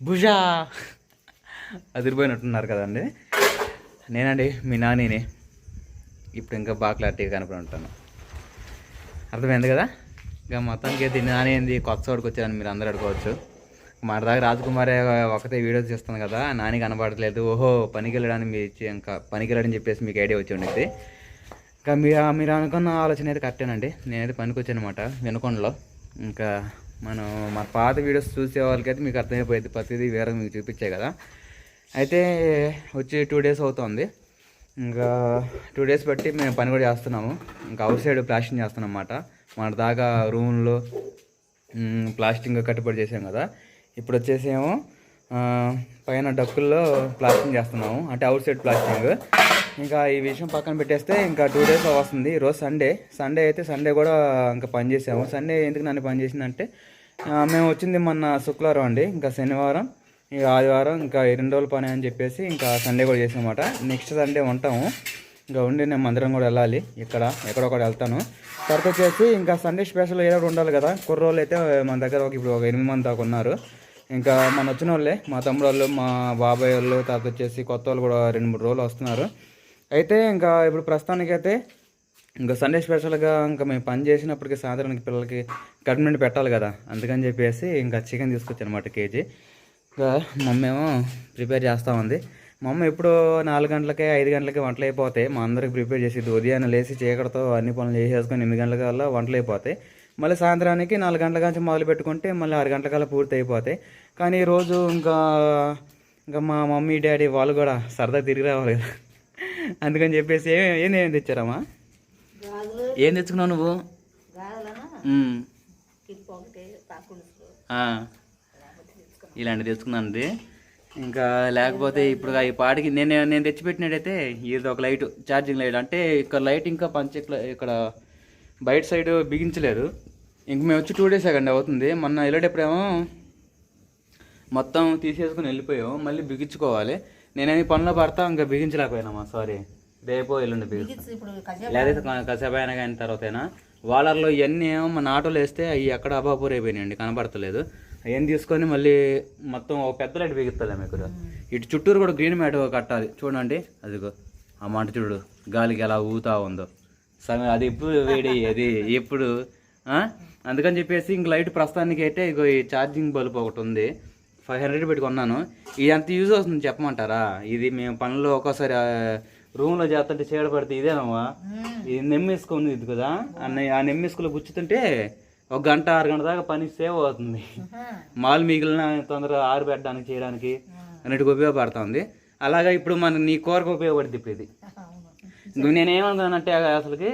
భుజా. అదిరిపోయినట్టున్నారు కదండి. నేనండి మీ నానినే ఇప్పుడు ఇంకా బాగా క్లారిటీగా కనపడి ఉంటాను అర్థమైంది కదా? ఇక మొత్తానికి అయితే నాని ఏంది కొత్త చోటుకు వచ్చారని మీరు అందరూ అడుకోవచ్చు మన దాకా రాజకుమారి ఒకతే వీడియో చేస్తాను కదా నాని కనపడట్లేదు ఓహో పనికి వెళ్ళడానికి మీరు ఇచ్చి ఇంకా పనికి వెళ్ళడని చెప్పేసి మీకు ఐడియా వచ్చి ఉండేది ఇంకా మీరు మీరు అనుకున్న ఆలోచన అయితే కరెక్టేనండి. నేనైతే పనికి వచ్చాను అనమాట ఇంకా మనం మన పాత వీడియోస్ చూసే వాళ్ళకైతే మీకు అర్థమైపోయింది. ప్రతిదీ వేరే మీకు చూపించాయి కదా. అయితే వచ్చి టూ డేస్ అవుతుంది. ఇంకా టూ డేస్ బట్టి మేము పని కూడా చేస్తున్నాము. ఇంకా అవుట్ సైడ్ ప్లాస్టింగ్ చేస్తున్నాం అన్నమాట మన దాకా రూమ్లో ప్లాస్టింగ్ కట్టుబడి చేసాం కదా. ఇప్పుడు వచ్చేసేమో పైన డక్కుల్లో ప్లాస్టింగ్ చేస్తున్నాము. అంటే అవుట్ సైడ్ ప్లాస్టింగ్. ఇంకా ఈ విషయం పక్కన పెట్టేస్తే ఇంకా టూ డేస్ వస్తుంది. ఈరోజు సండే. సండే అయితే సండే కూడా ఇంకా పని చేసాము. సండే ఎందుకు నన్ను పని చేసిందంటే మేము వచ్చింది మొన్న శుక్రవారం అండి. ఇంకా శనివారం ఇక ఆదివారం ఇంకా రెండు రోజుల పని అని చెప్పేసి ఇంకా సండే కూడా చేసామన్నమాట. నెక్స్ట్ సండే ఉంటాము. ఇంకా ఉండి నేను మందిరం కూడా వెళ్ళాలి. ఇక్కడ ఎక్కడొక్కడ వెళ్తాను. తర్వాత వచ్చేసి ఇంకా సండే స్పెషల్ ఏదో ఉండాలి కదా. కుర్రోళ్ళు అయితే మన దగ్గర ఒక ఇప్పుడు ఒక ఎనిమిది మంది దాకా ఉన్నారు. ఇంకా మన వచ్చిన వాళ్ళే మా తమ్ముడు వాళ్ళు మా బాబాయ్ వాళ్ళు తర్వాత వచ్చేసి కొత్త వాళ్ళు కూడా రెండు మూడు రోజులు వస్తున్నారు. అయితే ఇంకా ఇప్పుడు ప్రస్తుతానికైతే ఇంకా సండే స్పెషల్గా ఇంకా మేము పని చేసినప్పటికీ సాయంత్రానికి పిల్లలకి కట్మెంట్ పెట్టాలి కదా అందుకని చెప్పేసి ఇంకా చికెన్ తీసుకొచ్చాను అనమాట కేజీ. ఇంకా మమ్మీ ఏమో ప్రిపేర్ చేస్తూ ఉంది. మా అమ్మ ఎప్పుడు నాలుగు గంటలకే ఐదు గంటలకే వంటలు అయిపోతాయి. మా అందరికి ప్రిపేర్ చేసి ఉదయాన్నే లేచి చీకటితో అన్ని పనులు చేసేసుకొని ఎనిమిది గంటల కల్లా వంటలు అయిపోతాయి. మళ్ళీ సాయంత్రానికి నాలుగు గంటల నుంచి మొదలు పెట్టుకుంటే మళ్ళీ ఆరు గంటల కల్లా పూర్తి అయిపోతాయి. కానీ ఈరోజు ఇంకా ఇంకా మా మమ్మీ డాడీ వాళ్ళు కూడా సరదా తిరిగి రావాలి కదా. అందుకని చెప్పేసి ఏం ఏం తెచ్చారమ్మా? ఏం తెచ్చుకున్నావు నువ్వు. ఇలాంటి తెచ్చుకున్నాను ఇంకా లేకపోతే ఇప్పుడు ఈ పాటికి నేను నేను తెచ్చిపెట్టినట్టయితే ఇది ఒక లైట్ ఛార్జింగ్ లైట్. అంటే ఇక్కడ లైట్ ఇంకా పంచ ఇక్కడ బయట సైడ్ బిగించలేదు. ఇంక మేము వచ్చి టూ డేస్ అకండి అవుతుంది. మొన్న వెళ్ళేటప్పుడేమో మొత్తం తీసేసుకుని వెళ్ళిపోయాం మళ్ళీ బిగించుకోవాలి. నేనేమి పనిలో పడతా ఇంకా బిగించలేకపోయినామా సారీ. రేపో ఎల్లుండి లేకపోతే కొ- కాసేపు అయినా కానీ తర్వాతైనా. వాలర్లో ఇవన్నీ ఏమో మన ఆటోలు వేస్తే అవి ఎక్కడ అబాపూర్ అయిపోయినాయండి కనబడతలేదు. అవన్నీ తీసుకొని మళ్ళీ మొత్తం ఒక పెద్ద లైట్ బిగిస్తాలే మీకు. ఇటు చుట్టూరు కూడా గ్రీన్ మ్యాట్ కట్టాలి. చూడండి అదిగో ఆ మంట చూడు గాలికి ఎలా ఊతా ఉందో. సమయం అది ఎప్పుడు వేడి అది ఎప్పుడు? అందుకని చెప్పేసి ఇంక లైట్ ప్రస్తుతానికి అయితే ఇగో ఈ ఛార్జింగ్ బల్బ్ ఒకటి ఉంది. ఫైవ్ హండ్రెడ్ పెట్టి కొన్నాను ఇది ఎంత యూజ్ అవుతుంది చెప్పమంటారా? ఇది మేము పనులు ఒక్కోసారి రూమ్లో చేస్తుంటే చీడ పడితే ఇదేనమ్మా. ఇది నెమ్మేసుకొని ఇది కదా. అన్న ఆ నెమ్మేసుకులో గుచ్చుతుంటే ఒక గంట ఆరు గంట దాకా పని సేవ్ అవుతుంది. మాల్ మిగిలిన తొందరగా ఆరబెట్టడానికి చేయడానికి అన్నిటికి ఉపయోగపడుతుంది. అలాగా ఇప్పుడు మన నీ కూరకు ఉపయోగపడుతుంది ఇప్పుడు ఇది. నేనేమనుకున్నానంటే అసలుకి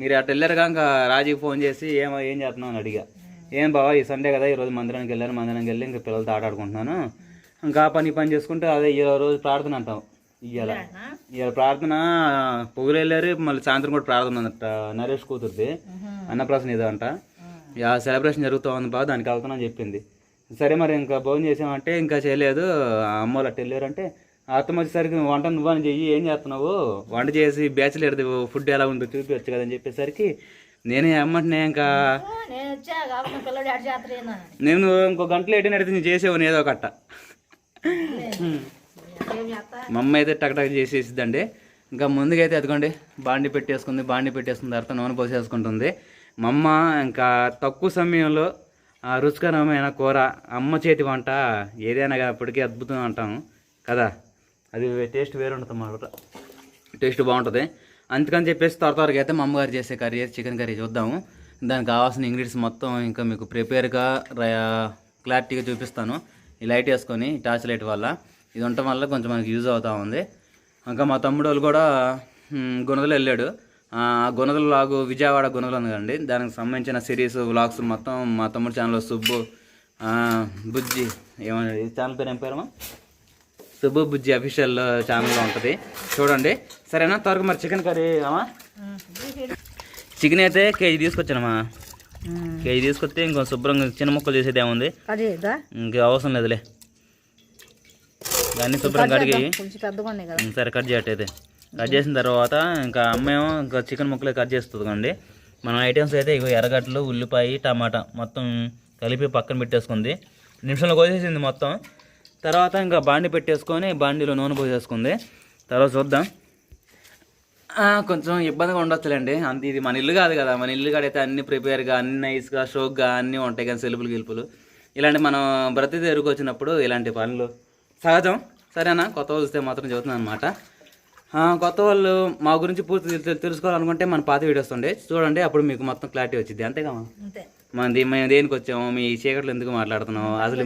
మీరు అటు వెళ్ళారుగా ఇంకా రాజీకి ఫోన్ చేసి ఏం ఏం చేస్తున్నావు అని అడిగా. ఏం బావా ఈ సండే కదా ఈరోజు మందిరానికి వెళ్ళాను మందిరానికి వెళ్ళి ఇంకా పిల్లలతో ఆట ఆడుకుంటున్నాను. ఇంకా పని పని చేసుకుంటే అదే ఈ రోజు ప్రార్థన అంటాం ఇవాళ ఇవాళ ప్రార్థన పొగులు వెళ్ళారు మళ్ళీ సాయంత్రం కూడా ప్రార్థన ఉందట నరేష్ కూతురుది అన్నప్రాసన ఏదో అంట ఆ సెలబ్రేషన్ జరుగుతూ ఉంది బాగా దానికి వెళ్తానని చెప్పింది. సరే మరి ఇంకా భోజనం చేసామంటే ఇంకా చేయలేదు అమ్మ వాళ్ళు అట్ట వెళ్ళారంటే అత్త వచ్చేసరికి వంట నువ్వని చెయ్యి ఏం చేస్తున్నావు? వంట చేసి బ్యాచిలర్ ఫుడ్ ఎలా ఉందో చూపించచ్చు కదా అని చెప్పేసరికి నేనే అమ్మంటే ఇంకా? నేను ఇంకో గంటలో ఎటు నడితే నేను చేసేవాని ఏదో కట్ట ఏం చేస్తా మా అమ్మ అయితే టక్ టక్ చేసేసిద్దండి. ఇంకా ముందుకైతే ఎదుకోండి బాండి పెట్టేసుకుంది బాండి పెట్టేసుకున్న తర్వాత నూనె పోసేసుకుంటుంది. మా అమ్మ ఇంకా తక్కువ సమయంలో ఆ రుచికరమైన కూర అమ్మ చేతి వంట ఏదైనా అప్పటికీ అద్భుతం అంటాము కదా? అది టేస్ట్ వేరు ఉంటుంది అన్నమాట టేస్ట్ బాగుంటుంది. అందుకని చెప్పేసి త్వర త్వరగా అయితే మా అమ్మగారు చేసే కర్రీ చికెన్ కర్రీ చూద్దాము. దానికి కావాల్సిన ఇంగ్రీడియంట్స్ మొత్తం ఇంకా మీకు ప్రిపేర్గా క్లారిటీగా చూపిస్తాను. ఈ లైట్ వేసుకొని టార్చ్ లైట్ వల్ల. ఇది ఉండటం వల్ల కొంచెం మనకి యూజ్ అవుతూ ఉంది. ఇంకా మా తమ్ముడు వాళ్ళు కూడా గుణదలు వెళ్ళాడు. ఆ గుణదల లాగు విజయవాడ గుణదలు ఉందండి దానికి సంబంధించిన సిరీస్ వ్లాగ్స్ మొత్తం మా తమ్ముడు ఛానల్లో సుబ్బు బుజ్జి ఏమన్నా ఛానల్ పేరు ఏం పేరమ్మా? సుబ్బు బుజ్జి అఫీషియల్ ఛానల్లో ఉంటుంది. చూడండి. సరేనా? త్వరగా మరి చికెన్ కర్రీ అమ్మా చికెన్ అయితే కేజీ తీసుకొచ్చానమ్మా. కేజీ తీసుకొస్తే ఇంకో శుభ్రంగా చిన్న ముక్కలు చేసేది ఏముంది? ఇంకా అవసరం లేదులే. దాన్ని శుభ్రంగా కడిగి సరే కట్ చేయట్టయితే. కట్ చేసిన తర్వాత ఇంకా అమ్మేమో ఇంకా చికెన్ ముక్కలే కట్ చేస్తుంది కండి మన ఐటమ్స్ అయితే ఇగో ఎర్రగడ్డలు ఉల్లిపాయ టమాటా మొత్తం కలిపి పక్కన పెట్టేసుకుంది. నిమిషంలో కోసేసింది మొత్తం. తర్వాత ఇంకా బాండి పెట్టేసుకొని బాండీలో నూనె పోసేసుకుంది. తర్వాత చూద్దాం. కొంచెం ఇబ్బందిగా ఉండొచ్చులేండి. అంత ఇది మన ఇల్లు కాదు కదా. మన ఇల్లు కాడైతే అన్ని ప్రిపేర్గా అన్ని నైస్గా షోక్గా అన్నీ ఉంటాయి కానీ సెలుపులు గెలుపులు. ఇలాంటి మనం బ్రతి తెరుకు వచ్చినప్పుడు ఇలాంటి పనులు సహజం. సరేనా? కొత్త వాళ్ళు వస్తే మాత్రం చెబుతున్నాను అనమాట కొత్త వాళ్ళు మా గురించి పూర్తి తెలుసుకోవాలనుకుంటే మన పాత వీడియోస్ ఉండే. చూడండి అప్పుడు మీకు మొత్తం క్లారిటీ వచ్చింది అంతేగా మనది మేము దేనికి వచ్చాము? మీ చీకట్లు ఎందుకు మాట్లాడుతున్నాము అసలు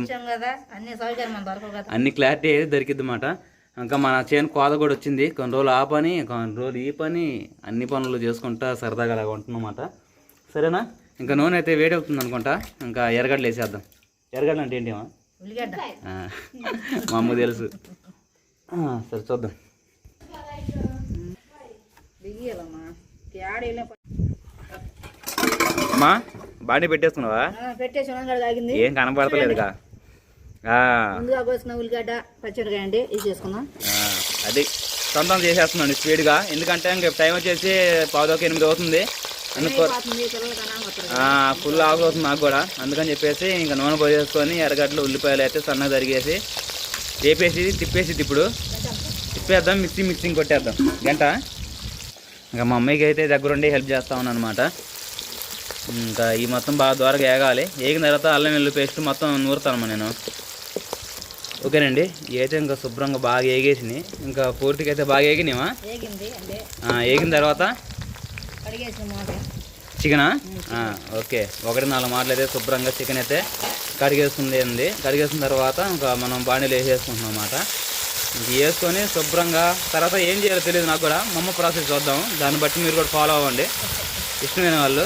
అన్ని మన క్లారిటీ అయితే దొరికిద్ది మాట ఇంకా మన చేను కోత కూడా వచ్చింది. కొన్ని రోజులు ఆ పని కొన్ని రోజులు ఈ పని అన్ని పనులు చేసుకుంటా సరదాగా అలాగ ఉంటున్నమాట. సరేనా? ఇంకా నూనె అయితే వేడి అవుతుంది అనుకుంటా. ఇంకా ఎర్రగడ్డలు వేసేద్దాం. ఎర్రగడ్డలు అంటే ఏంటి మా అమ్మ తెలుసు. సరే చూద్దాం. బియ్యాలమ్మా బాడీ పెట్టేసుకున్నావా? పెట్టేసి తాగింది. ఏం కనపడతలేదుగా. ఆ, ముందుగా కోసిన ఉల్లిగడ్డ పచ్చిమిరకాయ అండి ఇది చేసుకుందాం. ఆ, అది సొంతం చేసేస్తున్నాను స్పీడ్గా. ఎందుకంటే ఇంక టైం వచ్చేసి పావుదొక ఎనిమిది అవుతుంది. ఫుల్ ఆకలి అవుతుంది నాకు కూడా. అందుకని చెప్పేసి ఇంకా నూనె పోసేసుకొని ఎర్రగడ్డలు ఉల్లిపాయలు అయితే సన్నగా తరిగేసి వేపేసి తిప్పేసి ఇప్పుడు. తిప్పేద్దాం మిక్సీ మిక్సింగ్ కొట్టేద్దాం. గంట. ఇంకా మా అమ్మాయికి అయితే దగ్గరుండి హెల్ప్ చేస్తా ఉన్నాను అనమాట ఇంకా ఈ మొత్తం బాగా దూరగా ఏగాలి. ఏగిన తర్వాత అల్లం వెల్లు పేస్ట్ మొత్తం నూరుతాను నేను. ఓకేనండి? అయితే ఇంకా శుభ్రంగా బాగా ఏగేసినాయి. ఇంకా పూర్తిగా అయితే బాగా ఏగినావా ఏగిన తర్వాత? చికెనా? ఓకే. ఒకటి నాలుగు మాటలు అయితే శుభ్రంగా చికెన్ అయితే కడిగేస్తుంది ఉంది కడిగేసిన తర్వాత ఇంకా మనం బాణీలు వేసేసుకుంటున్నాం అన్నమాట. ఇంక వేసుకొని శుభ్రంగా తర్వాత ఏం చేయాలో తెలియదు నాకు కూడా. మా అమ్మ ప్రాసెస్ చూద్దాం. దాన్ని బట్టి మీరు కూడా ఫాలో అవ్వండి. ఇష్టమైన వాళ్ళు.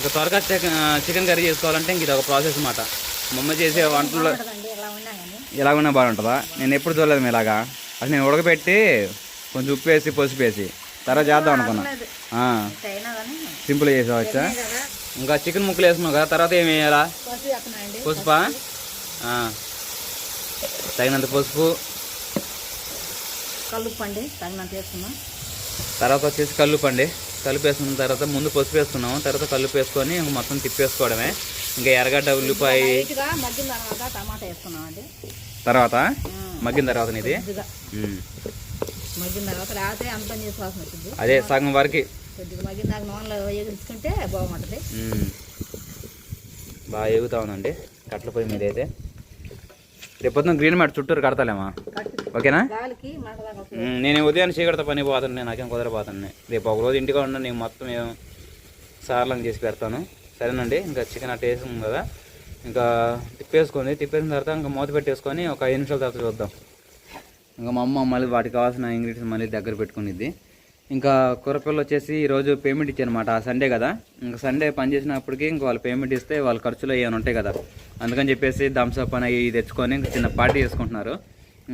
ఇంకా త్వరగా చికెన్ చికెన్ కర్రీ చేసుకోవాలంటే ఇంక ఇది ఒక ప్రాసెస్ అన్నమాట. మా అమ్మ చేసే వంటల్లో కానీ ఎలా ఉన్నా బాగుంటుందా? నేను ఎప్పుడు చూడలేదు మీ ఇలాగా. అది నేను ఉడకబెట్టి కొంచెం ఉప్పు వేసి పసుపు వేసి తర్వాత చేద్దాం అనుకున్నా. ఆ, అయినా కానీ సింపుల్ చేసేవచ్చా ఇంకా చికెన్ ముక్కలు వేసుకున్నావు కదా తర్వాత ఏం వేయాలా? పసుపు. తగినంత పసుపు. కలుపుండి తగినంత వేసుకున్నాం తర్వాత వచ్చేసి కల్లుపు అండి. కలుపు వేసుకున్న తర్వాత ముందు పసుపు వేసుకున్నాము. తర్వాత కల్లుపు వేసుకొని ఇంక మొత్తం తిప్పేసుకోవడమే. ఇంకా ఎర్రగడ్డ ఉల్లిపాయ. తర్వాత టమాటా వేసుకున్నాం అండి తర్వాత మగ్గిన తర్వాత ఇది. మగ్గిన తర్వాత అంతం వచ్చింది. అదే సగం వరకు. కొద్దిగా మగ్గిన దాకా నూనెలో వేగించుకుంటే బాగుంటుంది. బాగా ఎగుతా ఉందండి. కట్ల పొయ్యి మీద అయితే రేపొద్దున గ్రీన్ మ్యాట్ చుట్టూరు కడతాలేమా? ఓకేనా? నేను ఉదయాన్నే చీకటితో పని పోతాను నాకేం కుదరపోతాను. రేపు ఒక రోజు ఇంటిగా ఉన్నా నేను మొత్తం ఏం సార్లం చేసి పెడతాను. సరేనండి ఇంకా చికెన్ అట్ట వేసాం కదా. ఇంకా తిప్పేసుకొని తిప్పేసిన తర్వాత ఇంకా మూత పెట్టేసుకొని ఒక ఐదు నిమిషాల తర్వాత చూద్దాం. ఇంకా మా అమ్మ మళ్ళీ వాటికి కావాల్సిన ఇంగ్రీడియంట్స్ మళ్ళీ దగ్గర పెట్టుకునిద్ది. ఇంకా కూరపిల్లలు వచ్చేసి ఈరోజు పేమెంట్ ఇచ్చానమాట ఆ సండే కదా. ఇంకా సండే పని చేసినప్పటికీ ఇంకా వాళ్ళు పేమెంట్ ఇస్తే వాళ్ళ ఖర్చులు ఏమైనా ఉంటాయి కదా. అందుకని చెప్పేసి థమ్స్అప్ అని తెచ్చుకొని ఇంకా చిన్న పార్టీ చేసుకుంటున్నారు.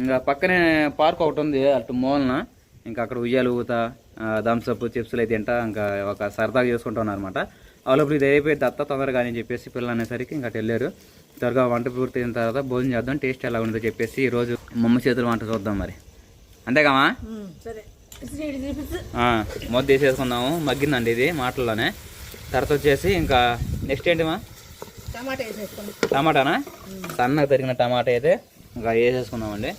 ఇంకా పక్కనే పార్క్ ఒకటి ఉంది అటు మూలన ఇంకా అక్కడ ఉయ్యాలు ఊత థమ్స్అప్ చిప్స్లు అయితే తింటా ఇంకా ఒక సరదాగా చేసుకుంటున్నారు అనమాట వాళ్ళప్పుడు ఇది అయిపోయి దత్త తొందరగా అని చెప్పేసి పిల్లలు అనేసరికి ఇంకా వెళ్ళారు. త్వరగా వంట పూర్తి అయిన తర్వాత భోజనం చేద్దాం టేస్ట్ ఎలా ఉందో చెప్పేసి ఈరోజు మమ్మ చేతులు వంట చూద్దాం మరి. అంతేకామా సరే. మూత తీసేసుకుందాము మగ్గిందండి ఇది మాటల్లోనే. తర్వాత వచ్చేసి ఇంకా నెక్స్ట్ టమాటా వేసేసుకోండి. టమాటానా? సన్నగా తరిగిన టమాటా అయితే ఇంకా వేసేసుకుందామండి.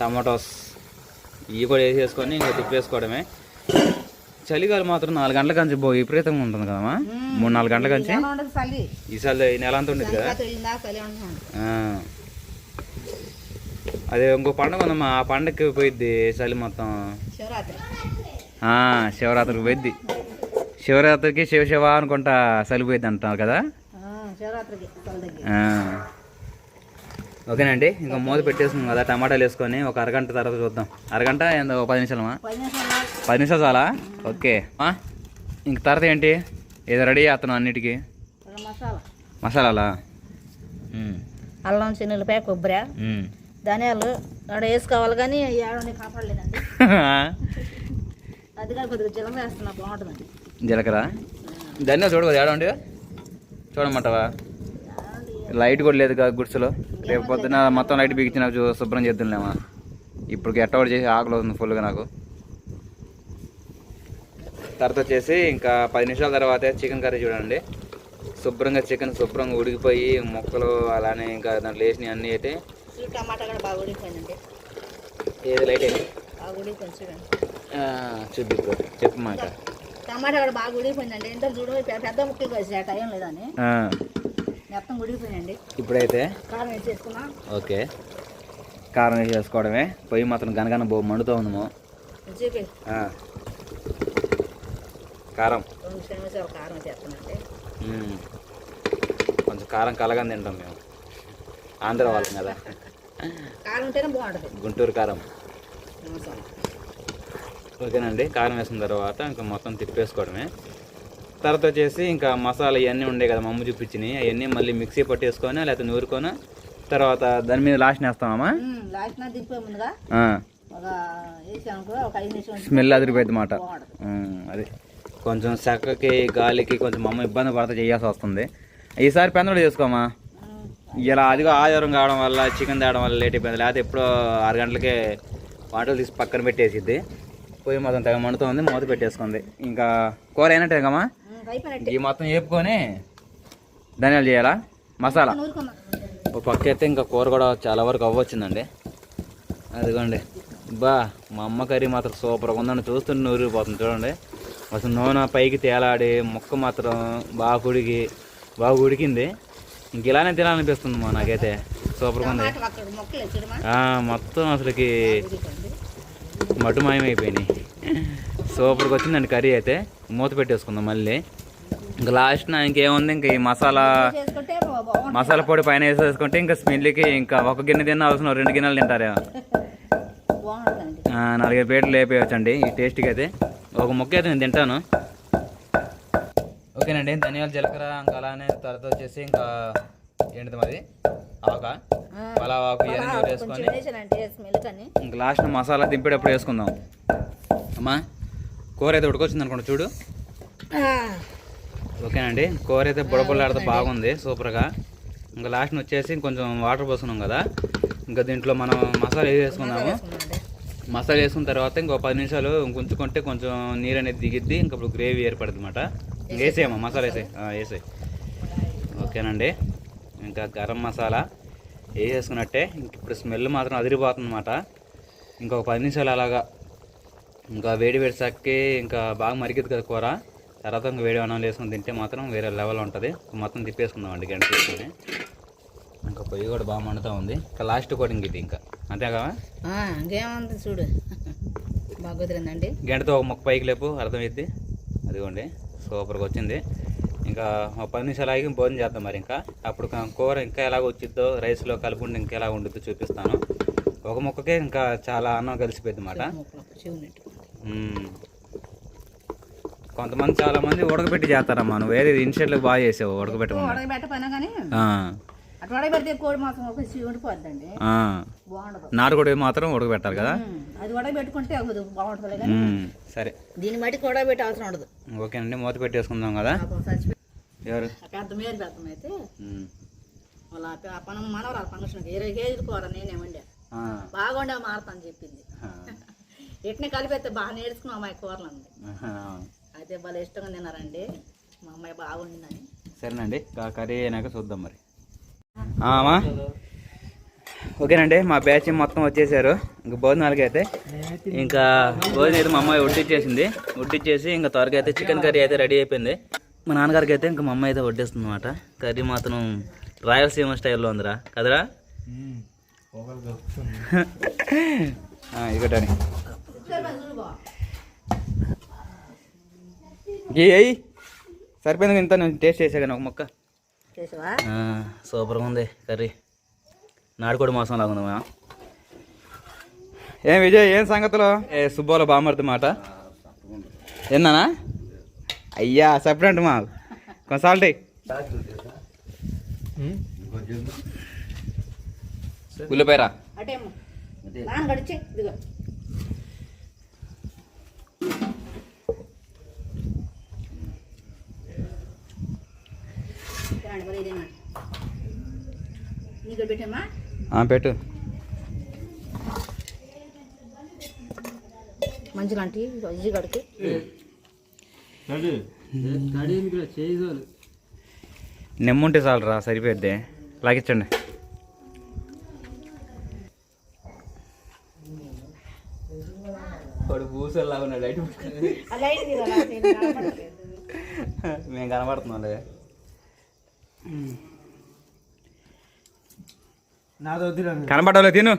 టమాటోస్ ఇవి కూడా వేసేసుకొని ఇంకా తిప్పేసుకోవడమే. చలిగాలి మాత్రం నాలుగు గంటల కంచి బో విపరీతంగా ఉంటుంది కదమ్మా. మూడు నాలుగు గంటల కంచి ఈసారి ఈ నెల అంతా ఉండేది కదా సంక్రాంతి వెళ్ళిందా చలి ఉంటుంది ఆ. అదే ఇంకో పండుగ ఉందమ్మా. ఆ పండగకి పోయిద్ది చలి మొత్తం. శివరాత్రికి పోయిద్ది. శివరాత్రికి శివ శివ అనుకుంటా చలి పోయిద్ది అంటున్నారు కదా. ఓకేనండి ఇంకా మూత పెట్టేసుకున్నాం కదా టమాటాలు వేసుకొని ఒక అరగంట తర్వాత చూద్దాం. అరగంట ఎంత ఒక పది నిమిషాలమా పది నిమిషాలు పది నిమిషాలు చాలా? ఓకే? ఇంక తర్వాత ఏంటి? ఏదో రెడీ చేస్తున్నాం అన్నిటికీ? మసాలాలా? అల్లం శనగలపై కొబ్బరి. ధనియాలు ఆడ వేసుకోవాలి కానీ ఏడండి కాపాడలేదండి. అది కానీ కొద్దిగా జీలకర్ర వేస్తున్నా బాగుంటుందండి. జీలకర్ర? ధన్యవాదాలు చూడదు ఏడండి చూడమంటావా? లైట్ కూడా లేదు కదా గుడిసెలో. రేపు పొద్దున మొత్తం లైట్ బిగించి నాకు శుభ్రం చేద్దాంలేమా ఇప్పుడు ఎట్టవాడు చేసి ఆకలి అవుతుంది ఫుల్గా నాకు. తర్వాత వచ్చేసి ఇంకా పది నిమిషాల తర్వాత చికెన్ కర్రీ చూడండి. శుభ్రంగా చికెన్ శుభ్రంగా ఉడికిపోయి ముక్కలు అలానే ఇంకా దాంట్లో వేసినవి అన్నీ అయితే స్వీట్ టమాటా కూడా బాగా ఉడికిపోయిందండి. ఏది లైట్ అయింది? బాగా ఉడికిపోయింది చూడండి. చూపి ఇప్పుడు చెప్పు మాట టమాటా కూడా బాగా ఉడికిపోయిందండి. ఎంత చూడు పెద్ద ముక్కలు వేసి టైం లేదని మొత్తం ఉడికిపోయిందండి. ఇప్పుడైతే? కారం వేసేసుకున్నాం ఓకే. కారం వేసి వేసుకోవడమే పొయ్యి మాత్రం గనగన బో మండుతూ ఉందము చూపి. కారం. రెండు నిమిషాలు కారం వేసేస్తున్నాండి. కొంచెం కారం కలగని తింటాం మేము. ఆంధ్ర వాళ్ళం కదా. కారం ఉంటేనే బాగుంటుంది. గుంటూరు కారం. ఓకేనండి కారం వేసిన తర్వాత ఇంకా మొత్తం తిప్పేసుకోవడమే. తర్వాత వచ్చేసి ఇంకా మసాలా ఇవన్నీ ఉండే కదా మా అమ్మ చూపించినాయి అవన్నీ మళ్ళీ మిక్సీ పట్టేసుకొని లేకపోతే నూరుకొని తర్వాత దాని మీద లాస్ట్ వేస్తామమ్మా కూడా స్మెల్ అదిరిపోయింది మాట. అది. కొంచెం చెక్కకి గాలికి కొంచెం మా అమ్మ ఇబ్బంది పడితే చేయాల్సి వస్తుంది. ఈసారి పెందలు చేసుకోమా? ఉమ్, ఇలా అదిగో ఆదివారం కావడం వల్ల చికెన్ తేవడం వల్ల లేట్ అయిపోయింది. లేకపోతే ఎప్పుడో ఆరు గంటలకే వంటలు తీసి పక్కన పెట్టేసిద్ది. పొయ్యి మొత్తం తెగ మండుతుంది మూత పెట్టేసుకుంది. ఇంకా కూర అయినట్టే కమ్మా ఈ మొత్తం వేపుకొని ధనియాలు చేయాలా? మసాలా? ఒక పక్క అయితే ఇంకా కూర కూడా చాలా వరకు అవ్వచ్చిందండి. అదిగోండి. బా మా అమ్మ కర్రీ మాత్రం సూపర్గా ఉందని చూస్తుంటే నూరిపోతుంది చూడండి. అసలు నూనె పైకి తేలాడి ముక్క మాత్రం బాగా ఉడికి బాగా ఉడికింది. ఇంక ఇలానే తినాలనిపిస్తుంది మా నాకైతే. సూపర్గా ఉంది. మొత్తం అసలుకి మాయమైపోయినాయి సూపర్గా వచ్చిందండి కర్రీ అయితే. మూత పెట్టేసుకుందాం మళ్ళీ. ఇంకా లాస్ట్ ఇంకేముంది? ఇంకా ఈ మసాలా మసాలా పొడి పైన వేసేసుకుంటే ఇంకా స్మెల్కి ఇంకా ఒక గిన్నె తిన్న అవసరం రెండు గిన్నెలు తింటారా. నాలుగైదు ప్లేట్లు లేపేయచ్చండి. ఈ టేస్ట్కి అయితే. ఒక ముక్క అయితే నేను తింటాను. ఓకేనండి ధనియాల జీలకర్ర ఇంకా అలానే తర్వాత వచ్చేసి ఇంకా ఏంటిది మరి ఆక ఆ, పలావ్ ఆకు ఇవన్నీ వేసుకొని ఇంక లాస్ట్ మసాలా దింపేటప్పుడు వేసుకుందాం. అమ్మా కూర అయితే ఉడకొచ్చింది అనుకోండి చూడు ఓకేనండి కూర అయితే బుడబుల్లాడితే బాగుంది సూపర్గా. ఇంకా లాస్ట్ వచ్చేసి కొంచెం వాటర్ పోసుకున్నాం కదా. ఇంకా దీంట్లో మనం మసాలా వేసుకుందాము? వేసుకున్నానండి మసాలా వేసుకున్న తర్వాత ఇంకో పది నిమిషాలు ఉంచుకుంటే కొంచెం నీరు అనేది దిగిద్ది ఇంకా ఇప్పుడు గ్రేవీ ఏర్పడుతుంది అనమాట వేసేయమ్మా మసాలా వేసే వేసాయి ఓకేనండి. ఇంకా గరం మసాలా వేసేసుకున్నట్టే ఇంక ఇప్పుడు స్మెల్ మాత్రం అదిరిపోతుంది అనమాట ఇంకొక పది నిమిషాలు అలాగా ఇంకా వేడి వేడి చక్కి ఇంకా బాగా మరిగిద్ది కదా కూర. తర్వాత ఇంకా వేడి అన్నం వేసుకొని తింటే మాత్రం వేరే లెవెల్ ఉంటుంది. మొత్తం తిప్పేసుకుందామండి గంట తీసుకొని ఇంకా పొయ్యి కూడా బాగా మండుతూ ఉంది. ఇంకా లాస్ట్ కూడా ఇంక ఇది ఇంకా. అంతేగా ఇంకేముంది చూడు. బాగా కుదిరిందండి. గంటతో ఒక మొక్క పైకి లేపు అర్థమైద్ది అదిగోండి. సూపర్గా వచ్చింది. ఇంకా ఒక పది నిమిషాలు ఆగి భోజనం చేద్దాం మరి ఇంకా. అప్పుడు కూర ఇంకా ఎలాగ వచ్చిద్దో రైస్లో కలుపుండి ఇంకా ఎలా ఉండిద్దో చూపిస్తాను. ఒక మొక్కకే ఇంకా చాలా అన్నం కలిసిపోయింది అన్నమాట. కొంతమంది చాలా మంది ఉడకబెట్టి చేస్తారమ్మా. నువ్వు వేరే ఇన్షియట్లు బాగా చేసావు ఉడకబెట్టకుండా. అటు ఉడకబెడితే కోడి మాత్రం ఒక ఉండిపోద్దండి. బాగుండదు. నాటుకోడి మాత్రం ఉడకబెట్టాలి కదా? అది ఉడకబెట్టుకుంటే అది బాగుంటుంది కానీ. సరే. దీన్ని బట్టి ఉడకబెట్టి అవసరం ఉండదు. ఓకేనండి మూత పెట్టేసుకుందాం కదా. ఎవరు? పెద్ద మేరు పెద్దం అయితే మ్మ్. వాళ్ళ పనం మనవరాలు ఫంక్షన్కి ఇరవై కేజీలు కూర నేనే వండా. ఆ. బాగుండే మారుతాను చెప్పింది. ఇట్నే కలిపేస్తే బాగా నేర్చుకున్నాం అమ్మాయి కూరలు. అయితే భలే ఇష్టంగా తిన్నారండి. మా అమ్మాయి బాగుండిందని. సరేనండి కర్రీ అయినాక చూద్దాం మరి. ఆ, అమ్మా ఓకేనండి మా బ్యాచ్ మొత్తం వచ్చేసారు. ఇంకా భోజనాలకి అయితే ఇంకా భోజనం అయితే మా అమ్మాయి వడ్డిచ్చేసింది వడ్డిచ్చేసి ఇంకా త్వరగా అయితే చికెన్ కర్రీ అయితే రెడీ అయిపోయింది. మా నాన్నగారికి అయితే ఇంకా మా అమ్మాయి అయితే వడ్డిస్తుంది అనమాట కర్రీ మాత్రం రాయలసీమ స్టైల్లో ఉందిరా. కదరా? ఇకటని ఏయ్ సరిపోయింది ఇంత నేను టేస్ట్ చేసా కానీ ఒక మొక్క. సూపర్గా ఉంది కర్రీ. నాటుకోడి మోసం లాగా ఉంది మా. ఏం విజయ్ ఏం సంగతులు? ఏ సుబ్బోల బామర్ది మాట. ఎన్నానా అయ్యా సపరేట్ మా కొనసాల్టీ ఉల్లిపాయరా అటే అమ్మ. నాన్న గడిచి ఇదిగో తినండి, మరి ఇదేనా? నీకు పెట్టమ్మా ఆ, పెట్టు. నెమ్ముంటే చాలు రా సరిపోద్ది లాగిచ్చండి వాడు పూసల్లాగా ఉన్నాడు లైట్. మేము వద్దురా కనబడలే తిను.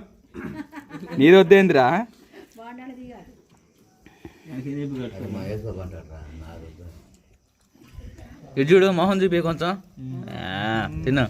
నీది వద్దేందిరా? చూడు మోహన్ చూపి కొంచెం. తిన్నా